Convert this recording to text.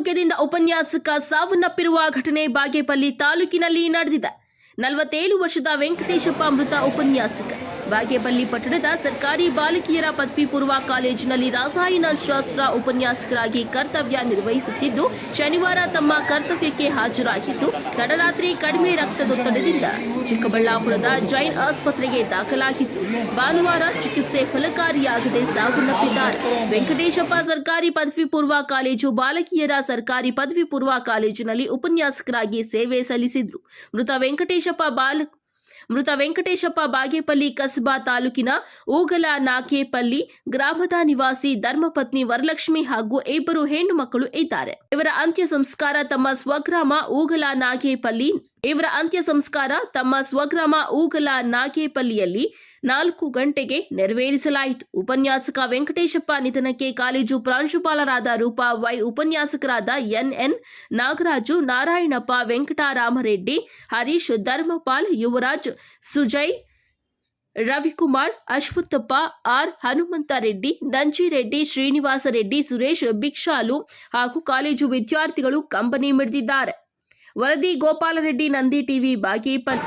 ಅನಾರೋಗ್ಯದಿಂದ ಉಪನ್ಯಾಸಕ ಸಾವನ್ನಪ್ಪಿರುವ ಘಟನೆ ಬಾಗೇಪಲ್ಲಿ ತಾಲೂಕಿನಲ್ಲಿ ನಡೆದಿದೆ. ನಲವತ್ತೇಳು ವರ್ಷದ ವೆಂಕಟೇಶಪ್ಪ ಮೃತ ಉಪನ್ಯಾಸಕ. ಬಾಗೇಪಲ್ಲಿ ಪಟ್ಟಣದ ಸರ್ಕಾರಿ ಬಾಲಕಿಯರ ಪದವಿ ಪೂರ್ವ ಕಾಲೇಜಿನಲ್ಲಿ ರಾಸಾಯನ ಶಾಸ್ತ್ರ ಉಪನ್ಯಾಸಕರಾಗಿ ಕರ್ತವ್ಯ ನಿರ್ವಹಿಸುತ್ತಿದ್ದು, ಶನಿವಾರ ತಮ್ಮ ಕರ್ತವ್ಯಕ್ಕೆ ಹಾಜರಾಗಿದ್ದು, ತಡರಾತ್ರಿ ಕಡಿಮೆ ರಕ್ತದೊತ್ತಡದಿಂದ ಚಿಕ್ಕಬಳ್ಳಾಪುರದ ಜೈನ್ ಆಸ್ಪತ್ರೆಗೆ ದಾಖಲಾಗಿದ್ದು, ಭಾನುವಾರ ಚಿಕಿತ್ಸೆ ಫಲಕಾರಿಯಾಗದೆ ಸಾವನ್ನಪ್ಪಿದ್ದಾರೆ. ವೆಂಕಟೇಶಪ್ಪ ಸರ್ಕಾರಿ ಪದವಿ ಪೂರ್ವ ಕಾಲೇಜು ಬಾಲಕಿಯರ ಸರ್ಕಾರಿ ಪದವಿ ಪೂರ್ವ ಕಾಲೇಜಿನಲ್ಲಿ ಉಪನ್ಯಾಸಕರಾಗಿ ಸೇವೆ ಸಲ್ಲಿಸಿದ್ರು. ಮೃತ ವೆಂಕಟೇಶಪ್ಪ ಬಾಲ್ ಮೃತ ವೆಂಕಟೇಶಪ್ಪ ಬಾಗೇಪಲ್ಲಿ ಕಸ್ಬಾ ತಾಲೂಕಿನ ಊಗಲ ನಾಕೇಪಲ್ಲಿ ಗ್ರಾಮದ ನಿವಾಸಿ ಧರ್ಮಪತ್ನಿ ವರಲಕ್ಷ್ಮಿ ಹಾಗೂ ಇಬ್ಬರು ಹೆಣ್ಣು ಮಕ್ಕಳು ಇದ್ದಾರೆ. ಇವರ ಅಂತ್ಯ ಸಂಸ್ಕಾರ ತಮ್ಮ ಸ್ವಗ್ರಾಮ ಊಗಲ ನಾಗೇಪಲ್ಲಿ ಇವರ ಅಂತ್ಯ ಸಂಸ್ಕಾರ ತಮ್ಮ ಸ್ವಗ್ರಾಮ ಊಗಲ ನಾಗೇಪಲ್ಲಿಯಲ್ಲಿ ನಾಲ್ಕು ಗಂಟೆಗೆ ನೆರವೇರಿಸಲಾಯಿತು. ಉಪನ್ಯಾಸಕ ವೆಂಕಟೇಶಪ್ಪ ನಿಧನಕ್ಕೆ ಕಾಲೇಜು ಪ್ರಾಂಶುಪಾಲರಾದ ರೂಪಾ ವೈ ಉಪನ್ಯಾಸಕರಾದ N N Nagaraju, Narayanappa Venkataramareddy, Harish Dharmapal, Yuvaraj Sujay, Ravikumar, Ashwathappa, R Hanumantha Reddy Nanjireddy Srinivasa Reddy Suresh, Bhikshalu ಹಾಗೂ ಕಾಲೇಜು ವಿದ್ಯಾರ್ಥಿಗಳು ಕಂಬನಿ ಮಿಡಿದಿದ್ದಾರೆ. ವರದಿ ಗೋಪಾಲರೆಡ್ಡಿ ನಂದಿ ಟಿವಿ ಬಾಗೇಪಲ್ಲಿ